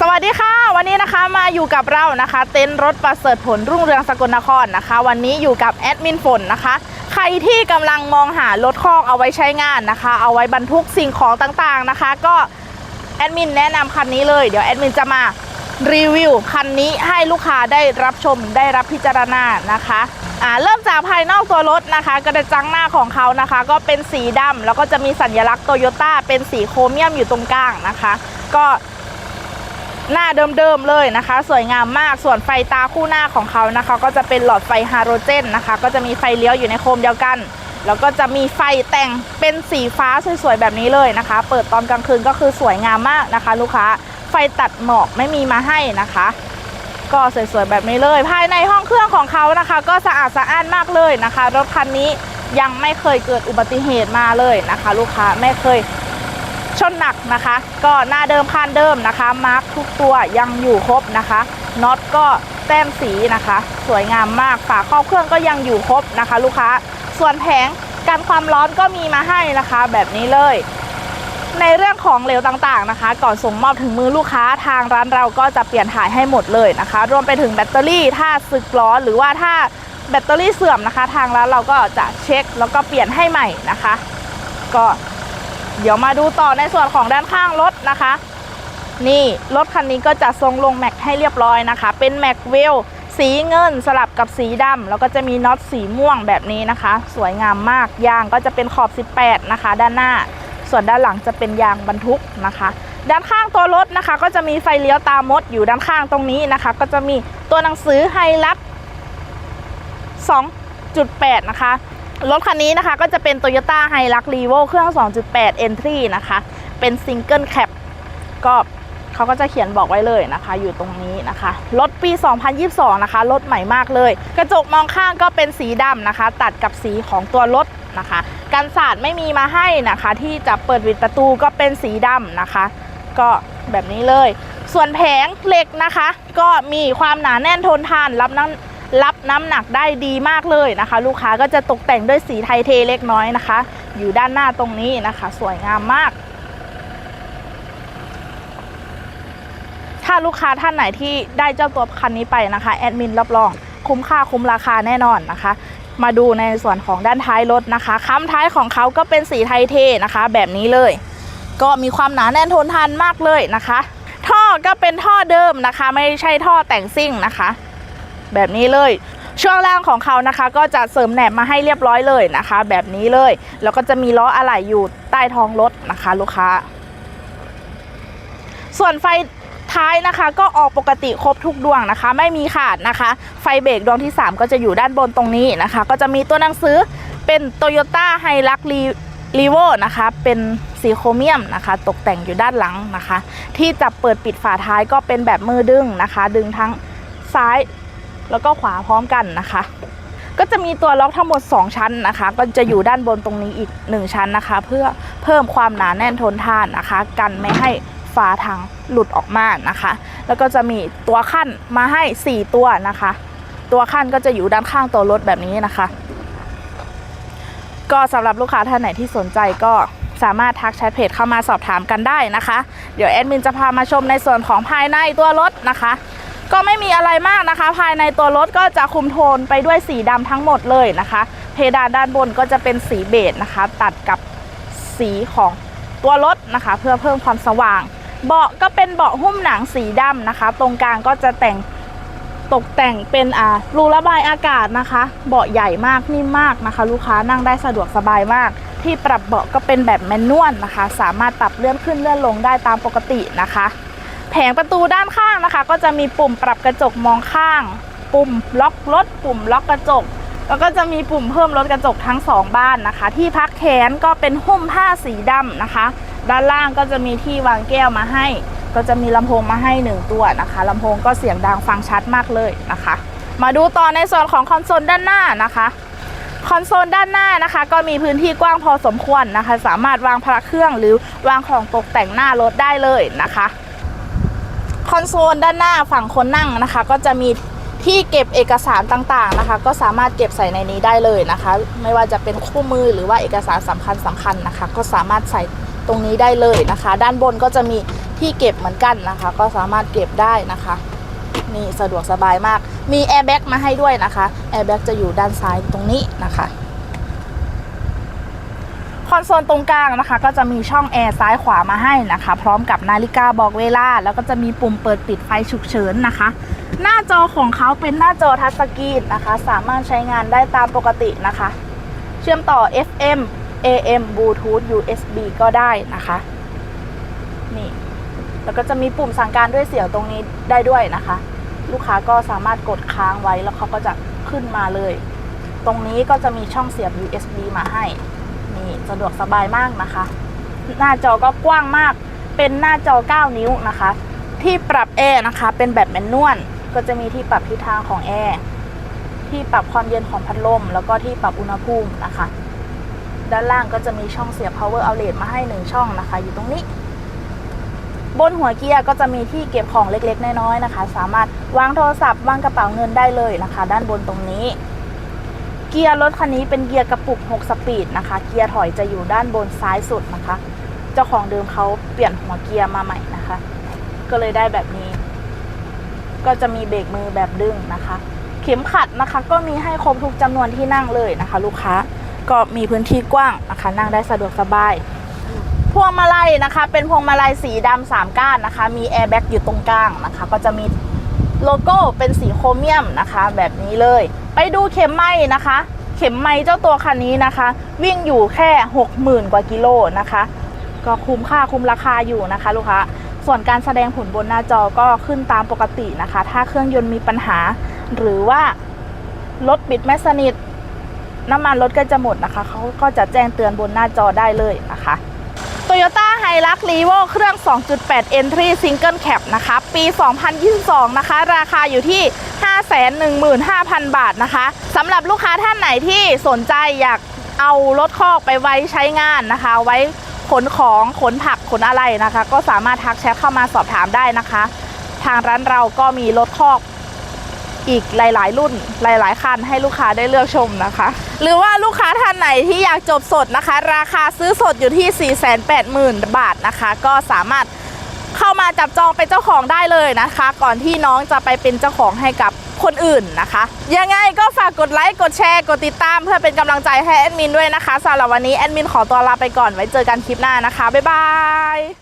สวัสดีค่ะ วันนี้นะคะมาอยู่กับเรานะคะ เต็นท์รถประเสริฐผลรุ่งเรืองสกลนครนะคะ วันนี้อยู่กับแอดมินฝนนะคะ ใครที่กำลังมองหารถคอกเอาไว้ใช้งานนะคะ เอาไว้บรรทุกสิ่งของต่างๆนะคะ ก็แอดมินแนะนำคันนี้เลยเดี๋ยวแอดมินจะมารีวิวคันนี้ให้ลูกค้าได้รับชมได้รับพิจารณานะคะอ่าเริ่มจากภายนอกตัวรถนะคะ กระจังหน้าของเขานะคะ ก็เป็นสีดำแล้วก็จะมีสัญลักษณ์โตโยต้าเป็นสีโครเมียมอยู่ตรงกลางนะคะ ก็ หน้าเดิมๆเลยนะคะ สวยงามมากส่วนไฟตาคู่หน้าของเขานะคะ ก็จะเป็นหลอดไฟฮาโลเจนนะคะ ก็จะมีไฟเลี้ยวอยู่ในโคมเดียวกัน แล้วก็จะมีไฟแต่งเป็นสีฟ้าสวยๆแบบนี้เลยนะคะ เปิดตอนกลางคืนก็คือสวยงามมากนะคะ ลูกค้าไฟตัดหมอกไม่มีมาให้นะคะ ก็สวยๆแบบนี้เลย ภายในห้องเครื่องของเขานะคะ ก็สะอาดสะอ้านมากเลยนะคะ รถคันนี้ยังไม่เคยเกิดอุบัติเหตุมาเลยนะคะ ลูกค้าไม่เคย ชนหนักนะคะ ก็หน้าเดิมคันเดิมนะคะ มาร์คทุกตัวยังอยู่ครบนะคะน็อตก็แต้มสีนะคะ สวยงามมากฝาครอบเครื่องก็ยังอยู่ครบนะคะ ลูกค้า ส่วนแผงกันความร้อนก็มีมาให้นะคะ แบบนี้เลย ในเรื่องของเหลวต่างๆนะคะ ก่อนส่งมอบถึงมือลูกค้าทางร้านเราก็จะเปลี่ยนถ่ายให้หมดเลยนะคะ รวมไปถึงแบตเตอรี่ถ้าสึกล้อหรือว่าถ้าแบตเตอรี่เสื่อมนะคะ ทางร้านเราก็จะเช็คแล้วก็เปลี่ยนให้ใหม่นะคะ ก็ เดี๋ยวมาดูต่อในส่วนของด้านข้างรถนะคะ นี่รถคันนี้ก็จะทรงลงแม็กให้เรียบร้อยนะคะ เป็นแม็กเวลสีเงินสลับกับสีดำแล้วก็จะมีน็อตสีม่วงแบบนี้นะคะ สวยงามมากยางก็จะเป็นขอบ 18 นะคะ ด้านหน้า ส่วนด้านหลังจะเป็นยางบรรทุกนะคะ ด้านข้างตัวรถนะคะ ก็จะมีไฟเลี้ยวตามดอยู่ด้านข้างตรงนี้นะคะ ก็จะมีตัวหนังสือไฮลัก2.8 นะคะ รถคันนี้นะคะก็จะเป็น Toyota h i l u x r e v o เครื่อง 2.8 Entry นะคะ เป็น Single Cab ก็เขาก็จะเขียนบอกไว้เลยนะคะ อยู่ตรงนี้นะคะ รถปี 2022 นะคะ รถใหม่มากเลย กระจกมองข้างก็เป็นสีดำนะคะ ตัดกับสีของตัวรถนะคะกันสาดไม่มีมาให้นะคะ ที่จะเปิดวิดประตูก็เป็นสีดำนะคะ ก็แบบนี้เลย ส่วนแผงเหล็กนะคะ ก็มีความหนาแน่นทนทานรับน้ำ รับน้ำหนักได้ดีมากเลยนะคะ ลูกค้าก็จะตกแต่งด้วยสีไทยเทเล็กน้อยนะคะ อยู่ด้านหน้าตรงนี้นะคะ สวยงามมาก ถ้าลูกค้าท่านไหนที่ได้เจ้าตัวคันนี้ไปนะคะแอดมินรับรองคุ้มค่าคุ้มราคาแน่นอนนะคะมาดูในส่วนของด้านท้ายรถนะคะค้ำท้ายของเขาก็เป็นสีไทยเทนะคะ แบบนี้เลย ก็มีความหนาแน่นทนทานมากเลยนะคะ ท่อก็เป็นท่อเดิมนะคะ ไม่ใช่ท่อแต่งซิ่งนะคะ แบบนี้เลย ช่วงล่างของเขานะคะ ก็จะเสริมแหนบมาให้เรียบร้อยเลยนะคะ แบบนี้เลย แล้วก็จะมีล้ออะไหล่อยู่ใต้ท้องรถนะคะ ลูกค้า ส่วนไฟท้ายนะคะก็ออกปกติครบทุกดวงนะคะ ไม่มีขาดนะคะ ไฟเบรกดวงที่ 3 ก็จะอยู่ด้านบนตรงนี้นะคะ ก็จะมีตัวหนังสือเป็น Toyota h i l u x r e v o นะคะ เป็นสีโครเมียมนะคะ ตกแต่งอยู่ด้านหลังนะคะ ที่จะเปิดปิดฝาท้ายก็เป็นแบบมือดึงนะคะ ดึงทั้งซ้าย แล้วก็ขวาพร้อมกันนะคะ ก็จะมีตัวล็อกทั้งหมด 2 ชั้นนะคะ ก็จะอยู่ด้านบนตรงนี้อีก 1 ชั้นนะคะ เพื่อเพิ่มความหนาแน่นทนทานนะคะ กันไม่ให้ฝาถังหลุดออกมานะคะ แล้วก็จะมีตัวขั้นมาให้ 4 ตัวนะคะ ตัวขั้นก็จะอยู่ด้านข้างตัวรถแบบนี้นะคะ ก็สำหรับลูกค้าท่านไหนที่สนใจก็สามารถทักแชทเพจเข้ามาสอบถามกันได้นะคะ เดี๋ยวแอดมินจะพามาชมในส่วนของภายในตัวรถนะคะ ก็ไม่มีอะไรมากนะคะ ภายในตัวรถก็จะคุมโทนไปด้วยสีดำทั้งหมดเลยนะคะ เพดานด้านบนก็จะเป็นสีเบจนะคะ ตัดกับสีของตัวรถนะคะ เพื่อเพิ่มความสว่าง เบาะก็เป็นเบาะหุ้มหนังสีดำนะคะ ตรงกลางก็จะแต่งตกแต่งเป็นอ่ารูระบายอากาศนะคะ เบาะใหญ่มากนิ่มมากนะคะ ลูกค้านั่งได้สะดวกสบายมาก ที่ปรับเบาะก็เป็นแบบแมนนวลนะคะ สามารถปรับเลื่อนขึ้นเลื่อนลงได้ตามปกตินะคะ แผงประตูด้านข้างนะคะ ก็จะมีปุ่มปรับกระจกมองข้าง ปุ่มล็อกรถปุ่มล็อกกระจก แล้วก็จะมีปุ่มเพิ่มลดกระจกทั้งสองบ้านนะคะ ที่พักแขนก็เป็นหุ้มผ้าสีดำนะคะ ด้านล่างก็จะมีที่วางแก้วมาให้ ก็จะมีลำโพงมาให้หนึ่งตัวนะคะลำโพงก็เสียงดังฟังชัดมากเลยนะคะ มาดูต่อในส่วนของคอนโซลด้านหน้านะคะคอนโซลด้านหน้านะคะ ก็มีพื้นที่กว้างพอสมควรนะคะ สามารถวางพระเครื่องหรือวางของตกแต่งหน้ารถได้เลยนะคะ คอนโซลด้านหน้าฝั่งคนนั่งนะคะ ก็จะมีที่เก็บเอกสารต่างๆนะคะ ก็สามารถเก็บใส่ในนี้ได้เลยนะคะ ไม่ว่าจะเป็นคู่มือหรือว่าเอกสารสำคัญสำคัญนะคะ ก็สามารถใส่ตรงนี้ได้เลยนะคะ ด้านบนก็จะมีที่เก็บเหมือนกันนะคะ ก็สามารถเก็บได้นะคะนี่สะดวกสบายมากมีแอร์แบ็กมาให้ด้วยนะคะแอร์แบ็กจะอยู่ด้านซ้ายตรงนี้นะคะ อนโซลตรงกลางนะคะ ก็จะมีช่องแอร์ซ้ายขวามาให้นะคะ พร้อมกับนาฬิกาบอกเวลา แล้วก็จะมีปุ่มเปิดปิดไฟฉุกเฉินนะคะ หน้าจอของเขาเป็นหน้าจอทัชสกรีนนะคะ สามารถใช้งานได้ตามปกตินะคะ เชื่อมต่อ FM AM Bluetooth USB ก็ได้นะคะนี่แล้วก็จะมีปุ่มสั่งการด้วยเสียงตรงนี้ได้ด้วยนะคะ ลูกค้าก็สามารถกดค้างไว้แล้วเขาก็จะขึ้นมาเลย ตรงนี้ก็จะมีช่องเสียบ USB มาให้ นี่สะดวกสบายมากนะคะ หน้าจอก็กว้างมาก เป็นหน้าจอ 9 นิ้วนะคะ ที่ปรับแอร์นะคะ เป็นแบบแมนนวลก็จะมีที่ปรับทิศทางของแอร์ที่ปรับความเย็นของพัดลม แล้วก็ที่ปรับอุณหภูมินะคะ ด้านล่างก็จะมีช่องเสียบ power outlet มาให้หนึ่งช่องนะคะ อยู่ตรงนี้ บนหัวเกียร์ก็จะมีที่เก็บของเล็กๆ น้อยๆนะคะ สามารถวางโทรศัพท์วางกระเป๋าเงินได้เลยนะคะ ด้านบนตรงนี้ เกียร์รถคันนี้เป็นเกียร์กระปุก 6 สปีดนะคะ เกียร์ถอยจะอยู่ด้านบนซ้ายสุดนะคะ เจ้าของเดิมเขาเปลี่ยนหัวเกียร์มาใหม่นะคะ ก็เลยได้แบบนี้ ก็จะมีเบรกมือแบบดึงนะคะ เข็มขัดนะคะ ก็มีให้ครบทุกจำนวนที่นั่งเลยนะคะ ลูกค้าก็มีพื้นที่กว้างนะคะ นั่งได้สะดวกสบายพวงมาลัยนะคะ เป็นพวงมาลัยสีดำสามก้านนะคะ มีแอร์แบ็กอยู่ตรงกลางนะคะ ก็จะมีโลโก้เป็นสีโครเมียมนะคะ แบบนี้เลย ไปดูเข็มไม้นะคะ เข็มไม้เจ้าตัวคันนี้นะคะ วิ่งอยู่แค่ 60,000 กว่ากิโลนะคะ ก็คุ้มค่าคุ้มราคาอยู่นะคะลูกค้าส่วนการแสดงผลบนหน้าจอก็ขึ้นตามปกตินะคะ ถ้าเครื่องยนต์มีปัญหา หรือว่ารถปิดไม่สนิทน้ำมันรถก็จะหมดนะคะ เขาก็จะแจ้งเตือนบนหน้าจอได้เลยนะคะ Toyota h i l u x r e v o เครื่อง 2.8 Entry Single Cab นะคะ ปี 2022 นะคะ ราคาอยู่ที่ 515,000 บาทนะคะสำหรับลูกค้าท่านไหนที่สนใจอยากเอารถคอกไปไว้ใช้งานนะคะ ไว้ขนของขนผักขนอะไรนะคะ ก็สามารถทักแชทเข้ามาสอบถามได้นะคะ ทางร้านเราก็มีรถคอกอีกหลาย ๆ รุ่นหลาย ๆ คันให้ลูกค้าได้เลือกชมนะคะ หรือว่าลูกค้าท่านไหนที่อยากจบสดนะคะ ราคาซื้อสดอยู่ที่ 480,000 บาทนะคะ ก็สามารถเข้ามาจับจองเป็นเจ้าของได้เลยนะคะ ก่อนที่น้องจะไปเป็นเจ้าของให้กับ คนอื่นนะคะ ยังไงก็ฝากกดไลค์กดแชร์กดติดตามเพื่อเป็นกำลังใจให้แอดมินด้วยนะคะสำหรับวันนี้แอดมินขอตัวลาไปก่อนไว้เจอกันคลิปหน้านะคะบ๊ายบาย